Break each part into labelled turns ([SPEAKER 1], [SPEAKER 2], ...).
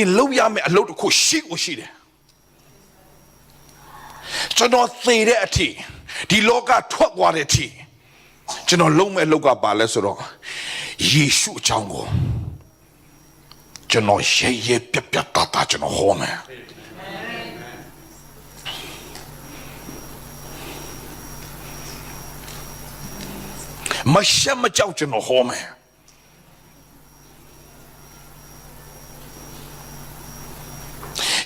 [SPEAKER 1] င်လုပ်ရမယ့်အလုပ်တစ်ခုရှိကိုရှိတယ်ကျွန်တော်သေတဲ့အထိဒီလောကထွက်သွားတဲ့အထိကျွန်တော်လုံးမဲ့အလုပ်ကပါလဲဆိုတော့ယေရှုအကြောင်းကိုကျွန်တော်ရဲရဲပြတ်ပြတ်သားသားကျွန်တော်ဟောမယ်မရှက်မကြောက်ကျွန်တော်ဟောမယ်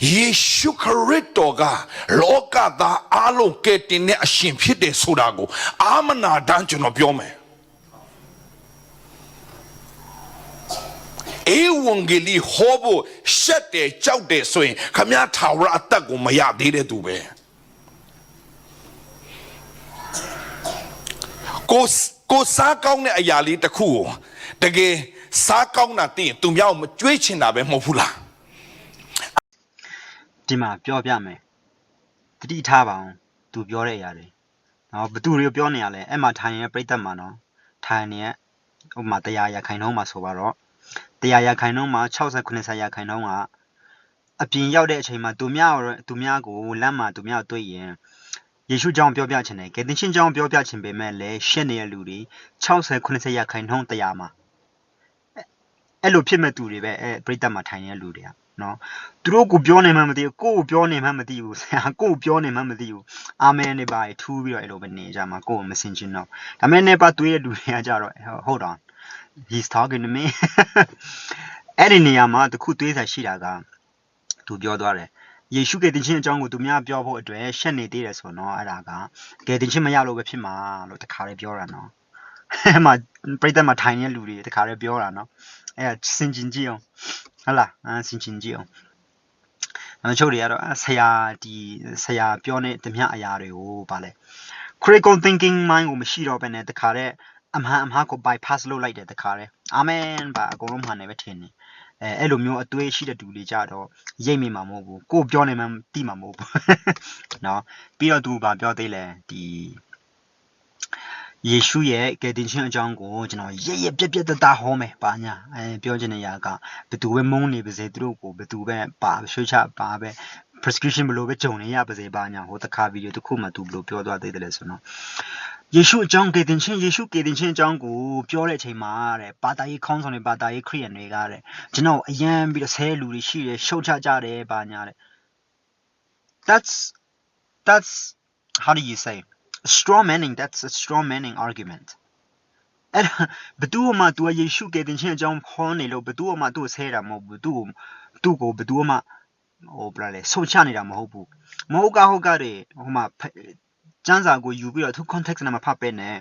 [SPEAKER 1] ယေရှုခရစ်တော်ကလောကသားအလုံးကဲတင်တဲ့အရှင်ဖြစ်တယ်ဆိုတာကိုအာမနာတမ်းကျွန်တော်ပြောမယ်အေဝံဂေလိဟောဖို့ရှက်တယ်ကြောက်တယ်ဆိုရင်ခမည်းထာဝရအသက်ကိုမရသေးတဲ့သူပဲကိုစကိုစားကောင်းတဲ့အရာလေးတစ်ခုကိုတကယ်စားကောင်းတာသိရင်သူများကိုမကြွေးချင်တာပဲမဟုတ်ဘူးလား
[SPEAKER 2] ဒီမှာပြောပြမယ်တတိထားပါအောင်သူပြောတဲ့အရာတွေနော်ဘသူတွေကိုပြောနေရလဲအဲ့မှာထိုင်ရဲ့ပြိသက်မှာနော်ထိုင်နေရဲ့ဥပမာတရားရခိုင်နှုံးမှာဆိုပါတော့တရားရခိုင်နှုံးမှာ60 90ရခိုင်နှုံးကအပြင်ရောက်တဲ့အချိန်မှာသူများကိုသူများကိုလမ်းမှာသူများကိုတွေ့ရင်ယေရှုကြောင့်ပြောပြချင်တယ်ကယ်တင်ရှင်ကြောင့်ပြောပြချင်ပေမဲ့လည်းရှက်နေတဲ့လူတွေ60 90ရခိုင်နှုံးတရားမှာအဲ့လိုဖြစ်မဲ့သူတွေပဲအဲ့ပြိသက်မှာထိုင်နေတဲ့လူတွေက နော်သူတို့ကိုပြောနေမှမသိဘူးကိုကိုပြောနေမှမသိဘူးဆရာကိုကိုပြောနေမှမသိဘူးအာမင်နေပါထူးပြီးတော့အဲ့လိုပဲနေကြမှာကိုကိုမစင်ချင်တော့ဒါမဲ့နေပါတွေးရလူတွေကကြတော့ hold on he's talking to me အဲ့ဒီနေရာမှာတခုတွေးစားရှိတာကသူပြောသွားတယ်ယေရှုကယ်တင်ခြင်းအကြောင်းကိုသူများပြောဖို့အတွက်ရှက်နေသေးတယ်ဆိုတော့အဲ့ဒါကကယ်တင်ခြင်းမရလို့ပဲဖြစ်မှာလို့တခါလေးပြောတာနော်အဲ့မှာပြိတ္တမှာထိုင်နေတဲ့လူတွေတခါလေးပြောတာနော်အဲ့ဒါစင်ကျင်ကြည့်အောင် ဟုတ်လားအဲစင်ကျင်ကြည့်အောင် နောက်ချုပ်တွေကတော့အဲဆရာဒီဆရာပြောနေတမျှအရာတွေကိုဗာလဲ critical thinking mind ကိုမရှိတော့ဘဲနဲ့တခါတဲ့အမှန်အမှားကို bypass လုပ်လိုက်တယ်တခါတဲ့အာမင်ဗာအကုန်လုံးမှန်တယ်ပဲထင်တယ်အဲအဲ့လိုမျိုးအသွေးရှိတဲ့သူတွေကြတော့ရိပ်မိမှာမဟုတ်ဘူးကိုယ်ပြောနေမှတိမှာမဟုတ်ဘူးเนาะပြီးတော့သူဗာပြောသေးလဲဒီ ယေရှုရဲ့ကယ်တင်ခြင်းအကြောင်းကိုကျွန်တော်ရရပြက်ပြက်တသားဟောမယ်ပါညာအဲပြောချင်တဲ့ຢာကဘသူပဲမုန်းနေပါစေသူတို့ကိုဘသူပဲပါရွှေချပါပဲ prescription ဘလို့ပဲဂျုံနေရပါစေပါညာဟိုတစ်ခါဗီဒီယိုတစ်ခုမှသူဘလို့ပြောသွားသေးတယ်လဲဆိုတော့ယေရှုအကြောင်းကယ်တင်ခြင်းယေရှုကယ်တင်ခြင်းအကြောင်းကိုပြောတဲ့အချိန်မှာတဲ့ဘာသာရေးခေါင်းဆောင်တွေဘာသာရေးခရိယန်တွေကတဲ့ကျွန်တော်အယံပြီးတော့ဆဲလူတွေရှိတယ်ရှုတ်ချကြတယ်ပါညာတဲ့ that's that's how do you say straw manning that's a straw manning argument အဲ့ဒါဘသူမှ तू ယေရှုကယ်တင်ခြင်းအကြောင်းခေါ်နေလို့ဘသူမှ तू ဆဲတာမဟုတ်ဘူး तू ကို तू ကိုဘသူမှဟိုဘယ်လဲဆုံချနေတာမဟုတ်ဘူးမဟုတ်ကဟုတ်ကတဲ့ဟိုမှာကျန်းစာကိုယူပြီးတော့သူ context နဲ့မဖတ်ပဲနဲ့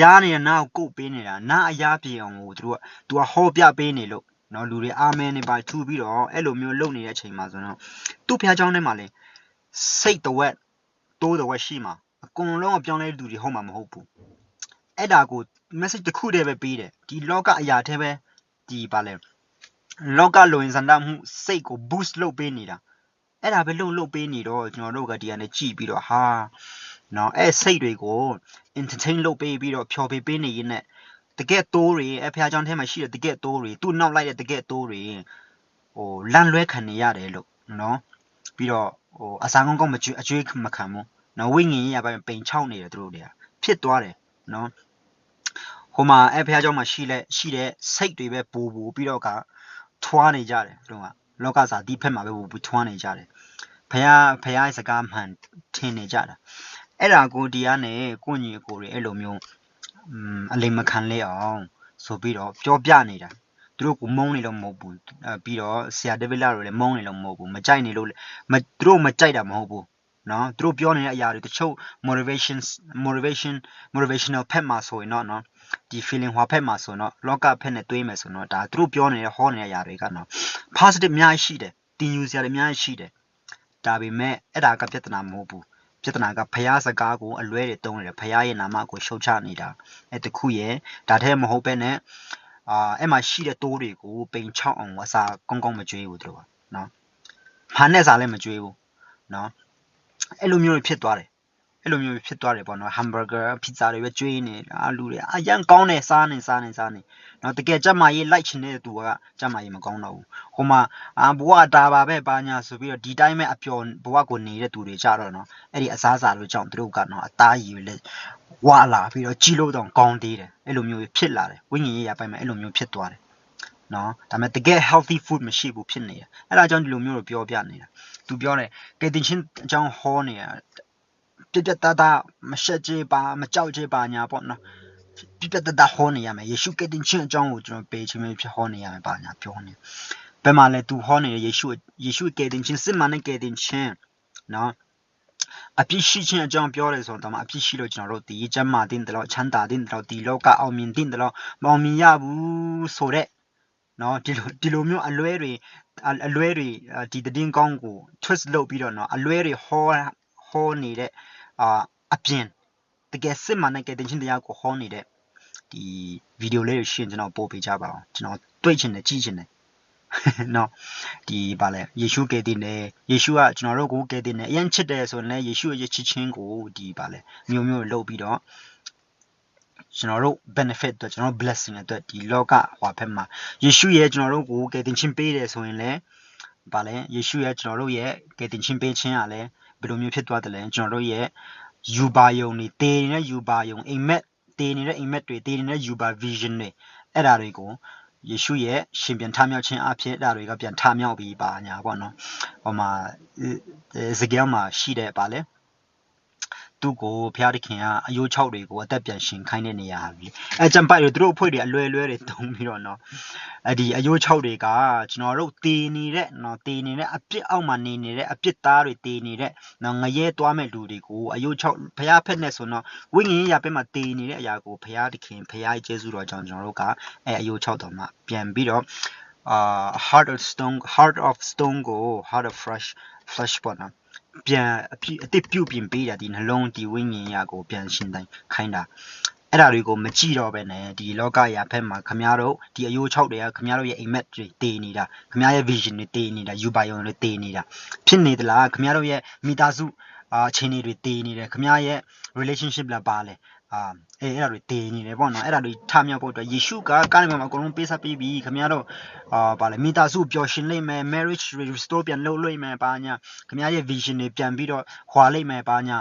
[SPEAKER 2] ရားနေတဲ့နားကိုကုတ်ပေးနေတာနားအရားပြေအောင်ကိုသူတို့က तू ကဟောပြပေးနေလို့နော်လူတွေအာမင်နေပါထူပြီးတော့အဲ့လိုမျိုးလုပ်နေတဲ့အချိန်မှာဆိုတော့သူ့ဖျားเจ้าထဲမှာလေစိတ်တဝက်တိုးတဝက်ရှိမှာအ ကုန်လုံးအပြောင်းလဲလူတွေဟုတ်မှာမဟုတ်ဘူးအဲ့ဒါကို message တစ်ခုတည်းပဲပေးတယ်ဒီလောကအရာထဲပဲဒီပါလဲလောကလိုရင်စန္ဒမှုစိတ်ကို boost လုပ်ပေးနေတာအဲ့ဒါပဲလှုပ်လှုပ်ပေးနေတော့ကျွန်တော်တို့ကဒီကနေကြည်ပြီးတော့ဟာနော်အဲ့စိတ်တွေကို entertain လုပ်ပေးပြီးတော့ဖျော်ဖြေပေးနေရင်နဲ့တကယ်တိုးတွေအဖျားချောင်းထဲမှာရှိတဲ့တကယ်တိုးတွေသူ့နောက်လိုက်တဲ့တကယ်တိုးတွေဟိုလန့်လွဲခံနေရတယ်လို့နော်ပြီးတော့ဟိုအစာကောင်းကောင်းမကျွေးအကျွေးမခံဘူး နော်ဝိညာဉ်ရေးရပိုင်းပိန်ချောက်နေတယ်သူတို့တွေကဖြစ်သွားတယ်နော်ဟိုမှာအဖျားချောင်းမှာရှိလက်ရှိတဲ့စိတ်တွေပဲပူပူပြီးတော့ကထွားနေကြတယ်သူတို့ကလောကစာဒီဖက်မှာပဲပူပူထွားနေကြတယ်ဖះဖះရဲ့စကားမှန်ထင်နေကြတာအဲ့ဒါကိုဒီကနေကိုညီကိုတွေအဲ့လိုမျိုးอืมအလိမ်မခံလဲအောင်ဆိုပြီးတော့ပြောပြနေတာသူတို့ကမုန်းနေလို့မဟုတ်ဘူးအဲပြီးတော့ဆရာဒေးဗစ်လာတို့လည်းမုန်းနေလို့မဟုတ်ဘူးမကြိုက်နေလို့မသူတို့မကြိုက်တာမဟုတ်ဘူး နော်သူတို့ပြောနေတဲ့အရာတွေတချို့ motivation motivation motivational ဖက်မှာဆိုရင်တော့နော်ဒီ feeling ဟွာဖက်မှာဆိုတော့လောကဖက်နဲ့တွေးမယ်ဆိုတော့ဒါသူတို့ပြောနေတဲ့ဟောနေတဲ့အရာတွေကနော် positive အများကြီးရှိတယ်တင်ယူစရာတွေအများကြီးရှိတယ်ဒါပေမဲ့အဲ့ဒါကပြဿနာမဟုတ်ဘူးပြဿနာကဖျားစကားကိုအလွဲတွေတုံးနေတယ်ဖျားရဲ့နာမကိုရှုတ်ချနေတာအဲ့တခုရဲ့ဒါထဲမဟုတ်ပဲနဲ့အာအဲ့မှာရှိတဲ့တိုးတွေကိုပိန်ချောက်အောင်အစာကောင်းကောင်းမကြွေးဘူးသူတို့ကနော်ဖာနဲ့စာလည်းမကြွေးဘူးနော် အဲ့လိုမျိုးတွေဖြစ်သွားတယ်အဲ့လိုမျိုးဖြစ်သွားတယ်ပေါ့နော် hamburger pizza တွေပဲကျွေးနေတာလူတွေအရန်ကောင်းတယ်စားနေစားနေစားနေနော်တကယ်ကြက်မာရေးလိုက်ချင်တဲ့သူကကြက်မာရေးမကောင်းတော့ဘူးဟိုမှာအာဘဝတာပါပဲပါညာဆိုပြီးတော့ဒီတိုင်းပဲအပျော်ဘဝကိုနေတဲ့သူတွေကြတော့နော်အဲ့ဒီအစားအစာတွေကြောင့်သူတို့ကနော်အသားရည်လည်းဝါလာပြီးတော့ကြီးလို့တော့ကောင်းသေးတယ်အဲ့လိုမျိုးဖြစ်လာတယ်ဝိညာဉ်ရေးရပိုင်းမှာအဲ့လိုမျိုးဖြစ်သွားတယ် နော်ဒါပေမဲ့တကယ် healthy food မရှိဘူးဖြစ်နေတယ်အဲ့ဒါကြောင့်ဒီလိုမျိုးကိုပြောပြနေတာသူပြောတယ်ကဲတင်ချင်းအကြောင်းဟောနေတာပြပြတတမရှက်ကြပါမကြောက်ကြပါညာပေါ့နော်ပြပြတတဟောနေရမယ်ယေရှုကဲတင်ချင်းအကြောင်းကိုကျွန်တော်ပေးချင်းဖြစ်ဟောနေရမယ်ပါညာပြောနေဘယ်မှာလဲသူဟောနေတယ်ယေရှုယေရှုကဲတင်ချင်းစစ်မှန်တဲ့ကဲတင်ချင်းနော်အပြစ်ရှိခြင်းအကြောင်းပြောတယ်ဆိုတော့အပြစ်ရှိလို့ကျွန်တော်တို့ဒီကျမ်းမာတင်တယ်လို့ချမ်းသာတင်တယ်လို့ဒီလောကအောင်မြင်တင်တယ်လို့မအောင်မြင်ရဘူးဆိုတဲ့ နော်ဒီလိုဒီလိုမျိုးအလွဲတွေအအလွဲတွေအာဒီတည်င်းကောင်းကို twist လုပ်ပြီးတော့နော်အလွဲတွေဟောဟောနေတဲ့အာအပြင်တကယ်စစ်မှန်တဲ့ကတင်ချင်းတရားကိုဟောနေတဲ့ဒီဗီဒီယိုလေးကိုရှင်းကျွန်တော်ပို့ပေးကြပါအောင်ကျွန်တော်တွေ့ချင်တယ်ကြည့်ချင်တယ်နော်ဒီဗာလဲယေရှုကယ်တင်တယ်ယေရှုကကျွန်တော်တို့ကိုကယ်တင်တယ်အရင်ချစ်တယ်ဆိုရင်လည်းယေရှုရဲ့ချစ်ချင်းကိုဒီဗာလဲမျိုးမျိုးလုပ်ပြီးတော့ ကျွန်တော်တို့ benefit အတွက်ကျွန်တော်တို့ blessing အတွက်ဒီလောကဟွာဖက်မှာယေရှုရဲ့ကျွန်တော်တို့ကိုကယ်တင်ခြင်းပေးတယ်ဆိုရင်လည်းဗာလဲယေရှုရဲ့ကျွန်တော်တို့ရဲ့ကယ်တင်ခြင်းပေးခြင်းကလည်းဘယ်လိုမျိုးဖြစ်သွားတယ်လဲကျွန်တော်တို့ရဲ့ယူပါယုံတွေတည်နေတဲ့ယူပါယုံအိမ်မက်တည်နေတဲ့အိမ်မက်တွေတည်နေတဲ့ယူပါ vision တွေအဲ့ဒါတွေကိုယေရှုရဲ့ရှင်ပြန်ထမြောက်ခြင်းအဖြစ်အဲ့ဒါတွေကပြန်ထမြောက်ပြီးပါညာပေါ့နော်ဟိုမှာစကေးမှာရှိတဲ့ပါလဲ သူ့ကိုဖျားတခင်ကအယိုး6တွေကိုအသက်ပြန်ရှင်ခိုင်းတဲ့နေရာပြီအဲကြံပိုက်တွေသူတို့အဖွဲ့တွေအလွဲလွဲတွေတုံးပြီးတော့နော်အဲ့ဒီအယိုး6တွေကကျွန်တော်တို့တည်နေတဲ့နော်တည်နေတဲ့အပြစ်အောက်မှာနေနေတဲ့အပြစ်သားတွေတည်နေတဲ့နော်ငရဲသွားမဲ့လူတွေကိုအယိုး6ဖျားဖက်နဲ့ဆိုတော့ဝိညာဉ်ရေးရပဲမှာတည်နေတဲ့အရာကိုဖျားတခင်ဖျားရဲ့ကျေးဇူးတော်ကြောင့်ကျွန်တော်တို့ကအဲအယိုး6တော်မှာပြန်ပြီးတော့အာ heart of stone heart of stone ကို heart of fresh flesh ပေါ့နော် ပြန်အဖြစ်အစ်ပြုတ်ပြင်ပေးတာဒီနှလုံးဒီဝိညာဉ်ရကိုပြန်ရှင်တိုင်းခိုင်းတာအဲ့ဒါတွေကိုမကြည့်တော့ပဲနဲ့ဒီလောကရာဖက်မှာခမည်းတော်ဒီအယိုး6တွေကခမည်းတော်ရဲ့အိမ်မက်တွေတည်နေတာခမည်းရဲ့ vision တွေတည်နေတာယူပါယုံတွေတည်နေတာဖြစ်နေသလားခမည်းတော်ရဲ့မိသားစုအာအခြေအနေတွေတည်နေတယ်ခမည်းရဲ့ relationship လာပါလဲ အာအဲအဲ့ဒါတွေတည်နေတယ်ပေါ့နော်အဲ့ဒါတွေထမြောက်ဖို့အတွက်ယေရှုကကားနေမှာအကုန်လုံးပေးစားပေးပြီးခမည်းတော်အာဗာလဲမိသားစုပျော်ရွှင်လိမ့်မယ် marriage restore ပြန်လုပ်လိမ့်မယ်ပါညာခမည်းရဲ့ vision တွေပြန်ပြီးတော့ခွာလိမ့်မယ်ပါညာ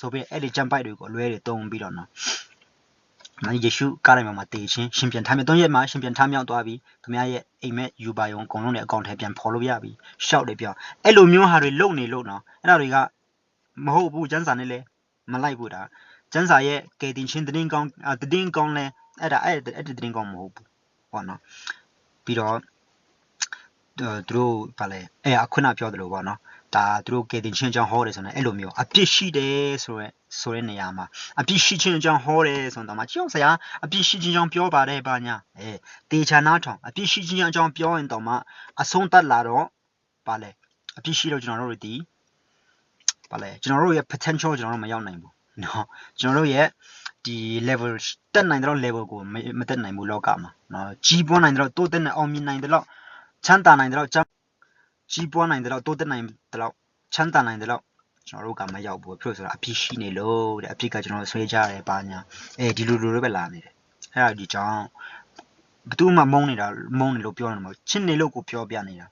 [SPEAKER 2] ဆိုပြီးအဲ့ဒီကြံပိုက်တွေကိုအလွဲတွေတုံးပြီးတော့နော်မယေရှုကားနေမှာတည်ချင်းရှင်ပြန်ထမြောက်တော့ရက်မှာရှင်ပြန်ထမြောက်သွားပြီခမည်းရဲ့အိမ်မက်ယူပါယုံအကုန်လုံးနဲ့အကောင့်ထဲပြန်ဖော်လို့ရပြီရှောက်တယ်ပြောအဲ့လိုမျိုးဟာတွေလုံနေလို့နော်အဲ့ဒါတွေကမဟုတ်ဘူးကျန်းစာနဲ့လဲမလိုက်ဘူးဒါ ကျန်းစာရဲ့ကယ်တင်ချင်းတင်းကောင်းအာတင်းကောင်းလဲအဲ့ဒါအဲ့အဲ့တင်းကောင်းမဟုတ်ဘူးပေါ့နော်ပြီးတော့သူတို့ဗာလဲအဲ့အခုနပြောသလိုပေါ့နော်ဒါသူတို့ကယ်တင်ချင်းအကြောင်းဟောတယ်ဆိုတော့အဲ့လိုမျိုးအပြစ်ရှိတယ်ဆိုရဲဆိုတဲ့နေရာမှာအပြစ်ရှိခြင်းအကြောင်းဟောတယ်ဆိုတော့မှကြောက်စရာအပြစ်ရှိခြင်းအကြောင်းပြောပါတယ်ပါညာအဲတေချာနာထောင်အပြစ်ရှိခြင်းအကြောင်းပြောရင်တော့မှအဆုံးသတ်လာတော့ဗာလဲအပြစ်ရှိလို့ကျွန်တော်တို့ဒီဗာလဲကျွန်တော်တို့ရဲ့ potential ကျွန်တော်တို့မရောက်နိုင်ဘူး နော်ကျွန်တော်တို့ရဲ့ဒီ level တက်နိုင်တဲ့ level ကိုမမတက်နိုင်ဘူးလောကမှာနော်ကြီးပွားနိုင်တဲ့တိုးတက်နိုင်အောင်မြင်နိုင်တဲ့လောက်ချမ်းသာနိုင်တဲ့လောက်ချမ်းကြီးပွားနိုင်တဲ့လောက်တိုးတက်နိုင်တဲ့လောက်ချမ်းသာနိုင်တဲ့လောက်ကျွန်တော်တို့ကမရောက်ဘူးဖြစ်လို့ဆိုတာအဖြစ်ရှိနေလို့တဲ့အဖြစ်ကကျွန်တော်ဆွဲကြတယ်ပါညာအဲဒီလိုလိုတွေပဲလာနေတယ်အဲ့ဒါဒီကြောင့်ဘယ်သူမှမုန်းနေတာမုန်းနေလို့ပြောနေမှာချစ်နေလို့ကိုပြောပြနေတာ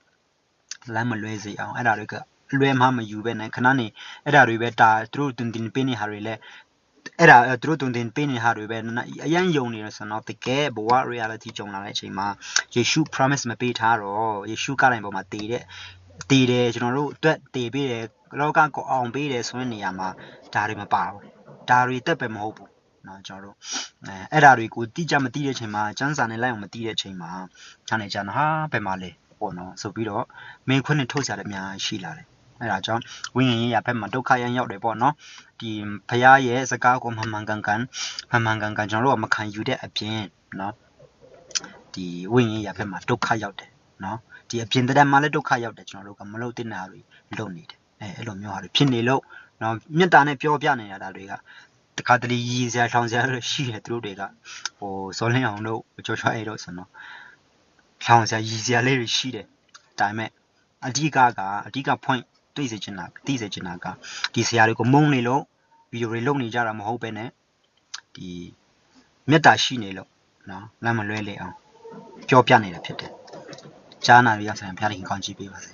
[SPEAKER 2] လမ်းမလွဲစေအောင်အဲ့ဒါတွေက လွဲမှမယူပဲနဲ့ခဏနေအဲ့ဒါတွေပဲဒါသူတို့တင်တင်ပေးနေဟာတွေလဲအဲ့ဒါသူတို့တင်တင်ပေးနေဟာတွေပဲအရန်ယုံနေရဆိုတော့တကယ်ဘဝ reality ကြုံလာတဲ့အချိန်မှာယေရှု promise မပေးထားတော့ယေရှုကတိုင်းပေါ်မှာတည်တဲ့တည်တယ်ကျွန်တော်တို့အတွက်တည်ပေးတယ်လောကကိုအောင်ပေးတယ်ဆိုတဲ့နေရာမှာဒါတွေမပါဘူးဒါတွေတက်ပဲမဟုတ်ဘူးနော်ကျွန်တော်တို့အဲအဲ့ဒါတွေကိုတိကျမသိတဲ့အချိန်မှာစန်းစာနဲ့လိုက်အောင်မသိတဲ့အချိန်မှာခြာနေကြတာဟာဘယ်မှာလဲပေါ့နော်ဆိုပြီးတော့မင်းခွန်းနဲ့ထုတ်ကြတယ်အများကြီးရှိလာတယ် အဲ့ဒါကြောင့်ဝိညာဉ်ရေးရဘက်မှာဒုက္ခရန်ရောက်တယ်ပေါ့နော်ဒီဖရာရဲ့စကားကိုမှန်မှန်ကန်ကန်မှန်မှန်ကန်ကန်ကျွန်တော်တို့ကမခံယူတဲ့အပြင်နော်ဒီဝိညာဉ်ရေးရဘက်မှာဒုက္ခရောက်တယ်နော်ဒီအပြင်တဲ့မှာလည်းဒုက္ခရောက်တယ်ကျွန်တော်တို့ကမလုပ်တဲ့နာတွေလုပ်နေတယ်အဲအဲ့လိုမျိုးဟာတွေဖြစ်နေလို့နော်မေတ္တာနဲ့ပြောပြနေတာဒါတွေကတခါတလေရည်စရာထောင်စရာတွေရှိတယ်သူတို့တွေကဟိုစောလင်းအောင်တို့ကြောချွဲအဲ့တို့ဆိုတော့ထောင်စရာရည်စရာလေးတွေရှိတယ်ဒါပေမဲ့အဓိကကအဓိက point သိစေချင်တာသိစေချင်တာကဒီဆရာတွေကိုမုန်းနေလို့ဗဗီဒီယိုတွေလုပ်နေကြတာမဟုတ်ပဲနဲ့ဒီမေတ္တာရှိနေလို့နော်လမ်းမလွဲလေအောင်ပြောပြနေတာဖြစ်တယ်ကြားနာရရဆိုင်ဘုရားသခင်ကောင်းချီးပေးပါစေ